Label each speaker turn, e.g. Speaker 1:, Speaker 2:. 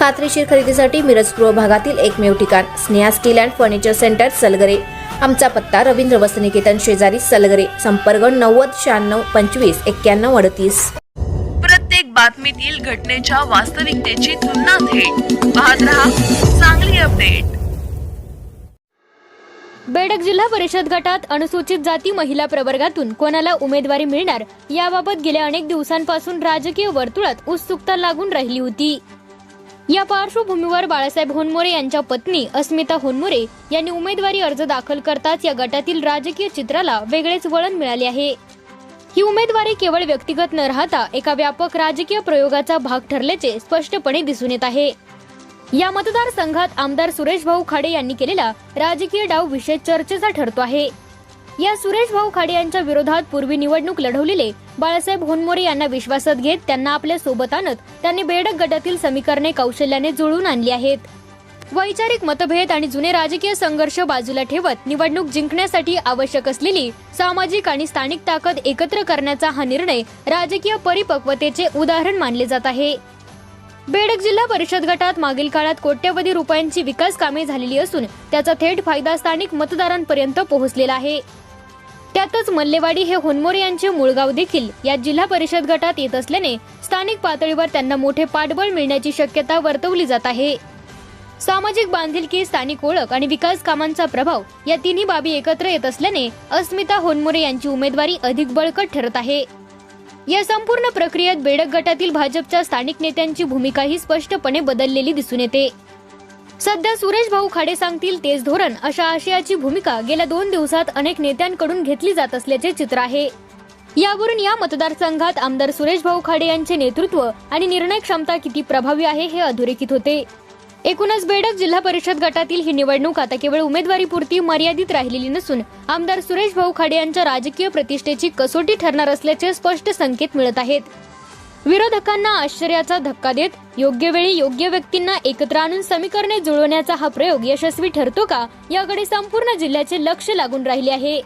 Speaker 1: खात्रीशीर खरेदीसाठी मिरज पूर्व भागातील एकमेव ठिकाण Sneha steel and furniture centre Salgare. आमचा पत्ता रवींद्र वसनिकेतन शेजारी सलगरे संपर्क नव्वद शहाण्णव पंचवीस एक्क्याण्णव अडतीस.
Speaker 2: प्रत्येक बातमीतील घटनेच्या वास्तविकतेची तुलना थेट. पाहत रहा चांगली अपडेट.
Speaker 3: बेडक जिल्हा परिषद गटात अनुसूचित जाती महिला प्रवर्गातून कोणाला उमेदवारी मिळणार याबाबत गेल्या अनेक दिवसांपासून राजकीय वर्तुळात उत्सुकता लागून राहिली होती. या पार्श्वभूमीवर बाळासाहेब होनमोरे यांच्या पत्नी अस्मिता होनमोरे यांनी उमेदवारी अर्ज दाखल करताच या गटातील राजकीय चित्राला वेगळेच वळण मिळाले आहे. ही उमेदवारी केवळ व्यक्तिगत न राहता एका व्यापक राजकीय प्रयोगाचा भाग ठरल्याचे स्पष्टपणे दिसून येत आहे. या मतदारसंघात आमदार सुरेश भाऊ खाडे यांनी केलेला राजकीय डाव विषय चर्चेचा ठरतो आहे. या सुरेश भाऊ खाडे यांच्या विरोधात पूर्वी निवडणूक लढवलेले बाळासाहेब होनमोरे यांना विश्वासात घेत त्यांना आपल्यासोबत आणत त्यांनी बेडक गटातील समीकरणे कौशल्याने जुळवून आणली आहेत. वैचारिक मतभेद आणि जुने राजकीय संघर्ष बाजूला ठेवत निवडणूक जिंकण्यासाठी आवश्यक असलेली सामाजिक आणि स्थानिक ताकद एकत्र करण्याचा हा निर्णय राजकीय परिपक्वतेचे उदाहरण मानले जात आहे. बेडक जिल्हा परिषद गटात मागील काळात कोट्यवधी रुपयांची विकास कामे झालेली असून त्याचा थेट फायदा स्थानिक मतदारांपर्यंत पोहोचलेला आहे. त्यातच मल्लेवाडी हे होनमोरे यांचे मूळ गाव देखील या जिल्हा परिषद गटात येत असल्याने स्थानिक पातळीवर त्यांना मोठे पाठबळ मिळण्याची शक्यता वर्तवली जात आहे. सामाजिक बांधिलकी स्थानिक ओळख आणि विकास कामांचा प्रभाव या तिन्ही बाबी एकत्र येत असल्याने अस्मिता होनमोरे यांची उमेदवारी अधिक बळकट ठरत आहे. या संपूर्ण प्रक्रियेत बेडक गटातील भाजपच्या स्थानिक नेत्यांची भूमिकाही स्पष्टपणे बदललेली दिसून येते. सध्या सुरेश भाऊ खाडे सांगतील तेच धोरण अशा आशयाची भूमिका गेल्या दोन दिवसात अनेक नेत्यांकडून घेतली जात असल्याचे चित्र आहे. यावरून या मतदारसंघात आमदार सुरेश भाऊ खाडे यांचे नेतृत्व आणि निर्णय क्षमता किती प्रभावी आहे हे अधोरेखित होते. एकूणच बेडक जिल्हा परिषद गटातील ही निवडणूक आता केवळ उमेदवारीपुरती मर्यादित राहिलेली नसून आमदार सुरेश भाऊ खाडे यांच्या राजकीय प्रतिष्ठेची कसोटी ठरणार असल्याचे स्पष्ट संकेत मिळत आहेत. विरोधकांना आश्चर्याचा धक्का देत योग्य वेळी योग्य व्यक्तींना एकत्र आणून समीकरणे जुळवण्याचा हा प्रयोग यशस्वी ठरतो का? याकडे संपूर्ण जिल्ह्याचे लक्ष लागून राहिले आहे.